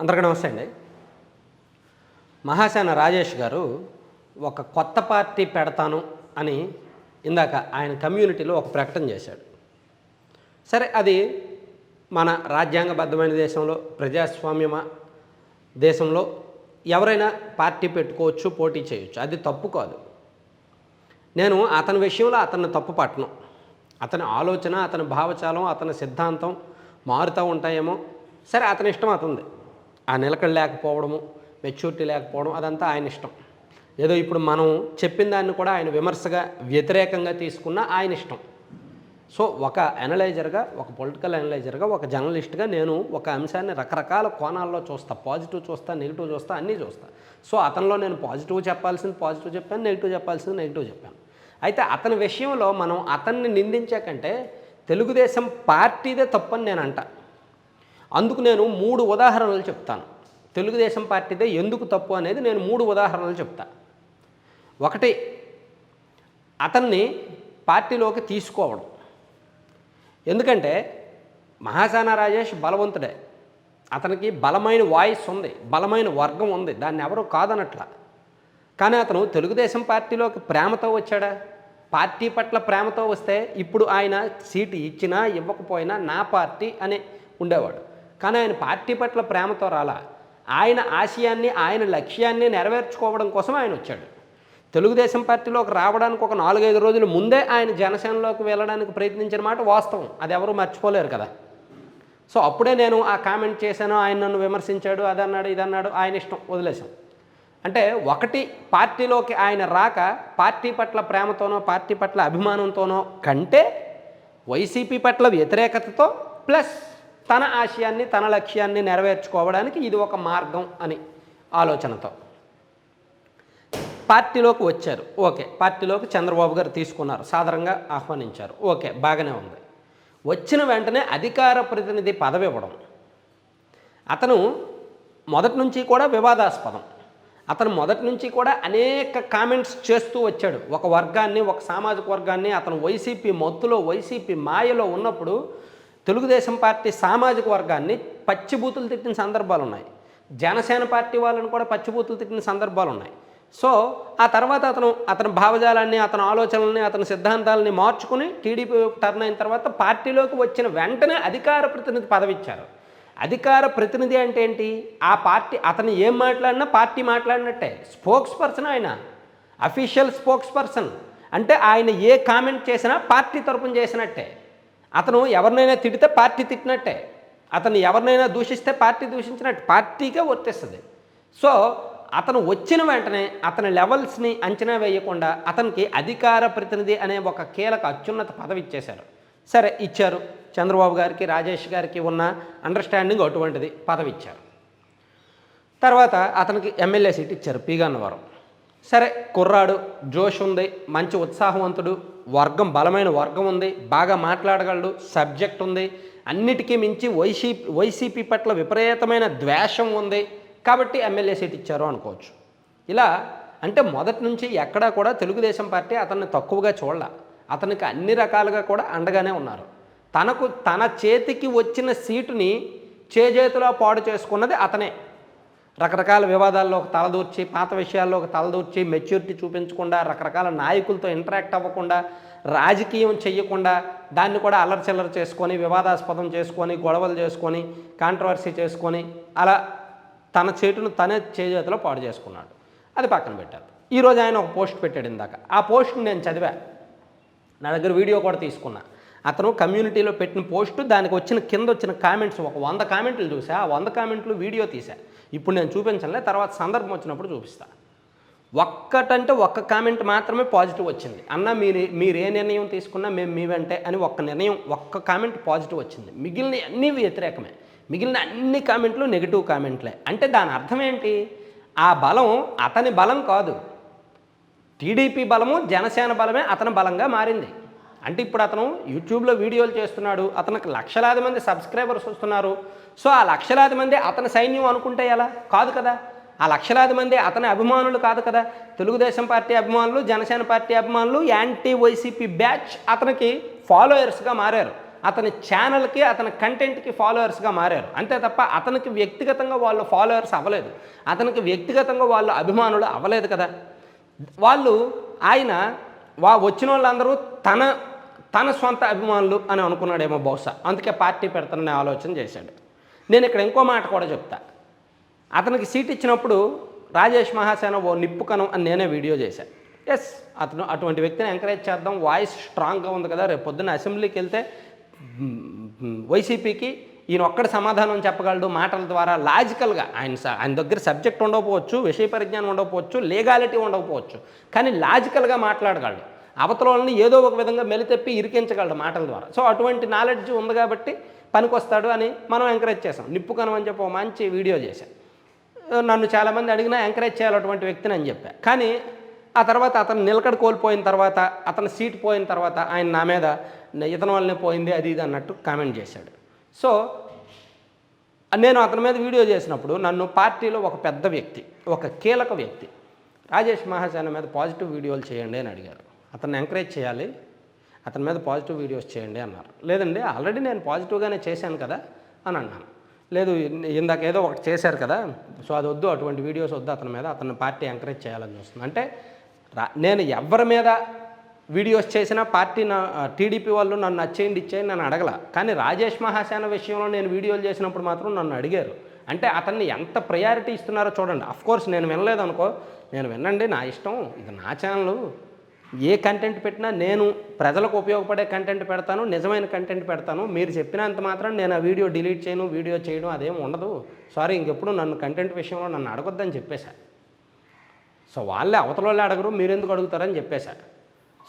అందరికీ నమస్తే అండి. మహాసేన రాజేష్ గారు ఒక కొత్త పార్టీ పెడతాను అని ఇందాక ఆయన కమ్యూనిటీలో ఒక ప్రకటన చేశాడు. సరే అది మన రాజ్యాంగబద్ధమైన దేశంలో ప్రజాస్వామ్యమ దేశంలో ఎవరైనా పార్టీ పెట్టుకోవచ్చు పోటీ చేయొచ్చు. అది తప్పు కాదు. నేను అతని విషయంలో అతన్ని తప్పు పట్టను. అతని ఆలోచన అతని భావచాలం అతని సిద్ధాంతం మారుతూ ఉంటాయేమో. సరే అతని ఇష్టం అతనిది. ఆ నిలకడ లేకపోవడము మెచ్యూరిటీ లేకపోవడం అదంతా ఆయన ఇష్టం. ఏదో ఇప్పుడు మనం చెప్పిన దాన్ని కూడా ఆయన విమర్శగా వ్యతిరేకంగా తీసుకున్న ఆయన ఇష్టం. సో ఒక అనలైజర్గా ఒక పొలిటికల్ అనలైజర్గా ఒక జర్నలిస్ట్గా నేను ఒక అంశాన్ని రకరకాల కోణాల్లో చూస్తా. పాజిటివ్ చూస్తా నెగిటివ్ చూస్తా అన్నీ చూస్తా. సో అతనిలో నేను పాజిటివ్ చెప్పాల్సింది పాజిటివ్ చెప్పాను నెగిటివ్ చెప్పాల్సింది నెగిటివ్ చెప్పాను. అయితే అతని విషయంలో మనం అతన్ని నిందించే కంటే తెలుగుదేశం పార్టీదే తప్పని నేను అంట అందుకు నేను మూడు ఉదాహరణలు చెప్తాను. తెలుగుదేశం పార్టీదే ఎందుకు తప్పు అనేది నేను మూడు ఉదాహరణలు చెప్తా. ఒకటి అతన్ని పార్టీలోకి తీసుకోవడం. ఎందుకంటే మహాసానా రాజేష్ బలవంతుడే. అతనికి బలమైన వాయిస్ ఉంది బలమైన వర్గం ఉంది దాన్ని ఎవరు కాదనట్ల. కానీ అతను తెలుగుదేశం పార్టీలోకి ప్రేమతో వచ్చాడా? పార్టీ పట్ల ప్రేమతో వస్తే ఇప్పుడు ఆయన సీటు ఇచ్చినా ఇవ్వకపోయినా నా పార్టీ అని ఉండేవాడు. కానీ ఆయన పార్టీ పట్ల ప్రేమతో రాలా. ఆయన ఆశయాన్ని ఆయన లక్ష్యాన్ని నెరవేర్చుకోవడం కోసం ఆయన వచ్చాడు. తెలుగుదేశం పార్టీలోకి రావడానికి ఒక నాలుగైదు రోజుల ముందే ఆయన జనసేనలోకి వెళ్ళడానికి ప్రయత్నించిన మాట వాస్తవం. అది ఎవరు మర్చిపోలేరు కదా. సో అప్పుడే నేను ఆ కామెంట్ చేశాను ఆయన నన్ను విమర్శించాడు అది అన్నాడు ఇది అన్నాడు ఆయన ఇష్టం వదిలేశాం. అంటే ఒకటి పార్టీలోకి ఆయన రాక పార్టీ పట్ల ప్రేమతోనో పార్టీ పట్ల అభిమానంతోనో కంటే వైసీపీ పట్ల వ్యతిరేకతతో ప్లస్ తన ఆశయాన్ని తన లక్ష్యాన్ని నెరవేర్చుకోవడానికి ఇది ఒక మార్గం అని ఆలోచనతో. పార్టీలోకి వచ్చారు. ఓకే. పార్టీలోకి చంద్రబాబు గారు తీసుకున్నారు. సాధారణంగా ఆహ్వానించారు. ఓకే. బాగానే ఉంది. వచ్చిన వెంటనే అధికార ప్రతినిధి పదవి ఇవ్వడం. అతను మొదటి నుంచి కూడా వివాదాస్పదం. అతను మొదటి నుంచి కూడా అనేక కామెంట్స్ చేస్తూ వచ్చాడు. ఒక వర్గాన్ని ఒక సామాజిక వర్గాన్ని అతను వైసీపీ మత్తులో వైసీపీ మాయలో ఉన్నప్పుడు తెలుగుదేశం పార్టీ సామాజిక వర్గాన్ని పచ్చిబూతులు తిట్టిన సందర్భాలు ఉన్నాయి జనసేన పార్టీ వాళ్ళని కూడా పచ్చిబూతులు తిట్టిన సందర్భాలు ఉన్నాయి సో ఆ తర్వాత అతను అతని భావజాలాన్ని అతని ఆలోచనల్ని అతని సిద్ధాంతాలని మార్చుకుని టీడీపీ టర్న్ అయిన తర్వాత పార్టీలోకి వచ్చిన వెంటనే అధికార ప్రతినిధి పదవి ఇచ్చారు అధికార ప్రతినిధి అంటే ఏంటి? ఆ పార్టీ అతను ఏం మాట్లాడినా పార్టీ మాట్లాడినట్టే. స్పోక్స్ పర్సన్ ఆయన. అఫీషియల్ స్పోక్స్ పర్సన్ అంటే ఆయన ఏ కామెంట్ చేసినా పార్టీ తరపున చేసినట్టే. అతను ఎవరినైనా తిడితే పార్టీ తిట్టినట్టే. అతను ఎవరినైనా దూషిస్తే పార్టీ దూషించినట్టు. పార్టీకే వర్తిస్తుంది సో అతను వచ్చిన వెంటనే అతని లెవెల్స్ని అంచనా వేయకుండా అతనికి అధికార ప్రతినిధి అనే ఒక కీలక అత్యున్నత పదవి ఇచ్చేశారు. సరే ఇచ్చారు. చంద్రబాబు గారికి రాజేష్ గారికి ఉన్న అండర్స్టాండింగ్ అటువంటిది పదవి ఇచ్చారు. తర్వాత అతనికి ఎమ్మెల్యే సీట్ ఇచ్చారు పీగన్నవరం. సరే కుర్రాడు జోష్ ఉంది మంచి ఉత్సాహవంతుడు వర్గం బలమైన వర్గం ఉంది బాగా మాట్లాడగలడు సబ్జెక్ట్ ఉంది అన్నిటికీ మించి వైసీపీ వైసీపీ పట్ల విపరీతమైన ద్వేషం ఉంది కాబట్టి ఎమ్మెల్యే సీట్ ఇచ్చారు అనుకోవచ్చు. ఇలా అంటే మొదటి నుంచి ఎక్కడా కూడా తెలుగుదేశం పార్టీ అతన్ని తక్కువగా చూడాల. అతనికి అన్ని రకాలుగా కూడా అండగానే ఉన్నారు. తనకు తన చేతికి వచ్చిన సీటుని చేజేతిలో పాడు చేసుకున్నది అతనే. రకరకాల వివాదాల్లోకి తలదూర్చి పాత విషయాల్లోకి తలదూర్చి మెచ్యూరిటీ చూపించకుండా రకరకాల నాయకులతో ఇంటరాక్ట్ అవ్వకుండా రాజకీయం చెయ్యకుండా దాన్ని కూడా అల్లరిచిల్లర చేసుకొని వివాదాస్పదం చేసుకొని గొడవలు చేసుకొని కాంట్రవర్సీ చేసుకొని అలా తన చేటును తనే చేజేతిలో పాడు చేసుకున్నాడు. అది పక్కన పెట్టారు. ఈరోజు ఆయన ఒక పోస్ట్ పెట్టాడు ఇందాక. ఆ పోస్ట్ని నేను చదివా. నా దగ్గర వీడియో కూడా తీసుకున్నా. అతను కమ్యూనిటీలో పెట్టిన పోస్టు దానికి వచ్చిన కింద వచ్చిన కామెంట్స్ ఒక వంద కామెంట్లు చూసా. ఆ వంద కామెంట్లు వీడియో తీశాను ఇప్పుడు నేను చూపించలే తర్వాత సందర్భం వచ్చినప్పుడు చూపిస్తా. ఒక్కటంటే ఒక్క కామెంట్ మాత్రమే పాజిటివ్ వచ్చింది. అన్న మీరు మీరు ఏ నిర్ణయం తీసుకున్నా మేము మీ వెంటే అని ఒక్క నిర్ణయం ఒక్క కామెంట్ పాజిటివ్ వచ్చింది. మిగిలిన అన్నీ వ్యతిరేకమే. మిగిలిన అన్ని కామెంట్లు నెగిటివ్ కామెంట్లే. అంటే దాని అర్థం ఏంటి? ఆ బలం అతని బలం కాదు. టీడీపీ బలము జనసేన బలమే అతని బలంగా మారింది. అంటే ఇప్పుడు అతను యూట్యూబ్లో వీడియోలు చేస్తున్నాడు. అతనికి లక్షలాది మంది సబ్స్క్రైబర్స్ వస్తున్నారు. సో ఆ లక్షలాది మంది అతని సైన్యం అనుకుంటే ఎలా? కాదు కదా. ఆ లక్షలాది మంది అతని అభిమానులు కాదు కదా. తెలుగుదేశం పార్టీ అభిమానులు జనసేన పార్టీ అభిమానులు యాంటీ వైసీపీ బ్యాచ్ అతనికి ఫాలోయర్స్గా మారారు. అతని ఛానల్కి అతని కంటెంట్కి ఫాలోవర్స్గా మారారు. అంతే తప్ప అతనికి వ్యక్తిగతంగా వాళ్ళు ఫాలోవర్స్ అవ్వలేదు. అతనికి వ్యక్తిగతంగా వాళ్ళు అభిమానులు అవ్వలేదు కదా. వాళ్ళు ఆయన వా వచ్చిన వాళ్ళందరూ తన తన సొంత అభిమానులు అని అనుకున్నాడేమో బహుశా. అందుకే పార్టీ పెడతానని ఆలోచన చేశాడు. నేను ఇక్కడ ఇంకో మాట కూడా చెప్తా. అతనికి సీట్ ఇచ్చినప్పుడు రాజేష్ మహాసేన ఓ నిప్పుకనం అని నేనే వీడియో చేశాను ఎస్ అతను అటువంటి వ్యక్తిని ఎంకరేజ్ చేద్దాం. వాయిస్ స్ట్రాంగ్గా ఉంది కదా రేపు పొద్దున్న అసెంబ్లీకి వెళ్తే వైసీపీకి ఈయన ఒక్కడి సమాధానం చెప్పగలడు మాటల ద్వారా లాజికల్గా ఆయన స- ఆయన దగ్గర సబ్జెక్ట్ ఉండకపోవచ్చు విషయ పరిజ్ఞానం ఉండకపోవచ్చు లీగాలిటీ ఉండకపోవచ్చు కానీ లాజికల్గా మాట్లాడగలడు. అవతల ఏదో ఒక విధంగా మెలితెప్పి ఇరికించగలడు మాటల ద్వారా. సో అటువంటి నాలెడ్జ్ ఉంది కాబట్టి పనికొస్తాడు అని మనం ఎంకరేజ్ చేసాం నిప్పు కనం అని చెప్పి మంచి వీడియో చేశాం నన్ను చాలామంది అడిగినా ఎంకరేజ్ చేయాలటువంటి వ్యక్తిని అని చెప్పా. కానీ ఆ తర్వాత అతను నిలకడ కోల్పోయిన తర్వాత అతను సీట్ పోయిన తర్వాత ఆయన నా మీద ఇతని వల్లనే పోయింది అది ఇది అన్నట్టు కామెంట్ చేశాడు. సో నేను అతని మీద వీడియో చేసినప్పుడు నన్ను పార్టీలో ఒక పెద్ద వ్యక్తి ఒక కీలక వ్యక్తి రాజేష్ మహాజన్ మీద పాజిటివ్ వీడియోలు చేయండి అని అడిగారు. అతన్ని ఎంకరేజ్ చేయాలి. అతని మీద పాజిటివ్ వీడియోస్ చేయండి అన్నారు. లేదండి ఆల్రెడీ నేను పాజిటివ్గానే చేశాను కదా అని అన్నాను. లేదు ఇందాక ఏదో ఒకటి చేశారు కదా సో అది వద్దు అటువంటి వీడియోస్ వద్దు అతని మీద అతని పార్టీ ఎంకరేజ్ చేయాలని చూస్తుంది. అంటే రా- నేను ఎవరి మీద వీడియోస్ చేసినా పార్టీ నా టీడీపీ వాళ్ళు నన్ను అచ్చేయండి ఇచ్చేయండి నన్ను అడగల. కానీ రాజేష్ మహాసేన విషయంలో నేను వీడియోలు చేసినప్పుడు మాత్రం నన్ను అడిగారు. అంటే అతన్ని ఎంత ప్రయారిటీ ఇస్తున్నారో చూడండి. అఫ్కోర్స్ నేను వినలేదు అనుకో నేను వినండి నా ఇష్టం ఇది నా ఛానల్ ఏ కంటెంట్ పెట్టినా నేను ప్రజలకు ఉపయోగపడే కంటెంట్ పెడతాను నిజమైన కంటెంట్ పెడతాను. మీరు చెప్పినంత మాత్రం నేను ఆ వీడియో డిలీట్ చేయను వీడియో చేయడం అదేం ఉండదు. సారీ ఇంకెప్పుడు నన్ను కంటెంట్ విషయంలో నన్ను అడగొద్దని చెప్పేశా. సో వాళ్ళే అవతల వాళ్ళే అడగరు మీరెందుకు అడుగుతారని చెప్పేశా.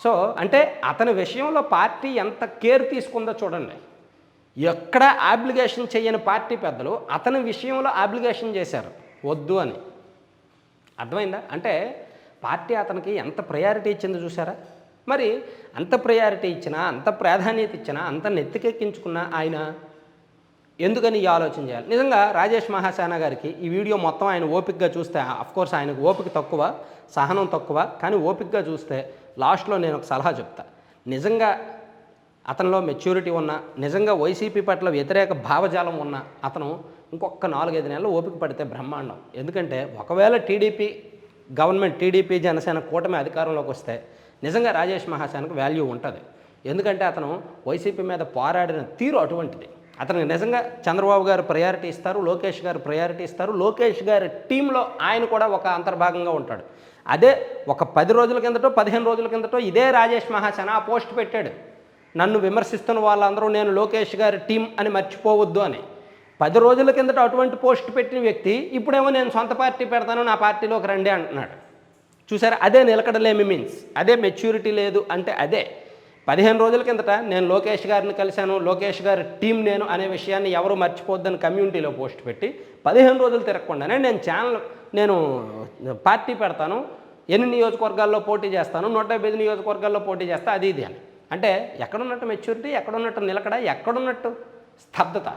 సో అంటే అతని విషయంలో పార్టీ ఎంత కేర్ తీసుకుందో చూడండి. ఎక్కడ అబ్లిగేషన్ చేయని పార్టీ పెద్దలు అతని విషయంలో అబ్లిగేషన్ చేశారు. వద్దు అని. అర్థమైందా? అంటే పార్టీ అతనికి ఎంత ప్రయారిటీ ఇచ్చిందో చూసారా మరి అంత ప్రయారిటీ ఇచ్చినా అంత ప్రాధాన్యత ఇచ్చినా అంత నెత్తికెక్కించుకున్నా ఆయన ఎందుకని ఈ ఆలోచన చేయాలి? నిజంగా రాజేష్ మహాసేన గారికి ఈ వీడియో మొత్తం ఆయన ఓపికగా చూస్తే అఫ్కోర్స్ ఆయనకు ఓపిక తక్కువ సహనం తక్కువ కానీ ఓపికగా చూస్తే లాస్ట్లో నేను ఒక సలహా చెప్తా. నిజంగా అతనిలో మెచ్యూరిటీ ఉన్న నిజంగా వైసీపీ పట్ల వ్యతిరేక భావజాలం ఉన్న అతను ఇంకొక నాలుగైదు నెలలు ఓపిక పడితే బ్రహ్మాండం. ఎందుకంటే ఒకవేళ టీడీపీ గవర్నమెంట్ టీడీపీ జనసేన కూటమి అధికారంలోకి వస్తే నిజంగా రాజేష్ మహాసేనకు వాల్యూ ఉంటుంది. ఎందుకంటే అతను వైసీపీ మీద పోరాడిన తీరు అటువంటిది. అతనికి నిజంగా చంద్రబాబు గారు ప్రయారిటీ ఇస్తారు లోకేష్ గారు ప్రయారిటీ ఇస్తారు లోకేష్ గారి టీంలో ఆయన కూడా ఒక అంతర్భాగంగా ఉంటాడు. అదే ఒక పది రోజుల కిందటో పదిహేను రోజుల కిందటో ఇదే రాజేష్ మహాసేన ఆ పోస్ట్ పెట్టాడు. నన్ను విమర్శిస్తున్న వాళ్ళందరూ నేను లోకేష్ గారి టీం అని మర్చిపోవద్దు అని. పది రోజుల కిందట అటువంటి పోస్ట్ పెట్టిన వ్యక్తి ఇప్పుడేమో నేను సొంత పార్టీ పెడతాను నా పార్టీలోకి రండి అంటున్నాడు. చూసారా? అదే నిలకడలేమి మీన్స్ అదే మెచ్యూరిటీ లేదు అంటే అదే. పదిహేను రోజుల కిందట నేను లోకేష్ గారిని కలిశాను లోకేష్ గారి టీం నేను అనే విషయాన్ని ఎవరు మర్చిపోద్దని కమ్యూనిటీలో పోస్ట్ పెట్టి పదిహేను రోజులు తిరగకుండానే నేను ఛానల్ నేను పార్టీ పెడతాను ఎన్ని నియోజకవర్గాల్లో పోటీ చేస్తాను నూట డెబ్బై ఐదు నియోజకవర్గాల్లో పోటీ చేస్తా అది ఇది అని. అంటే ఎక్కడున్నట్టు మెచ్యూరిటీ ఎక్కడున్నట్టు నిలకడ ఎక్కడున్నట్టు స్తబ్దత.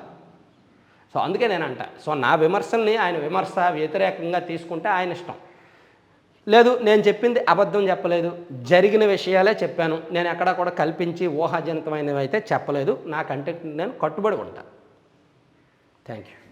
సో అందుకే నేను అంట సో నా విమర్శల్ని ఆయన విమర్శ వ్యతిరేకంగా తీసుకుంటే ఆయన ఇష్టం. లేదు నేను చెప్పింది అబద్ధం చెప్పలేదు. జరిగిన విషయాలే చెప్పాను. నేను ఎక్కడా కూడా కల్పించి ఊహాజనితమైనవి అయితే చెప్పలేదు. నా కంటెంట్ నేను కట్టుబడి ఉంటాను థ్యాంక్ యూ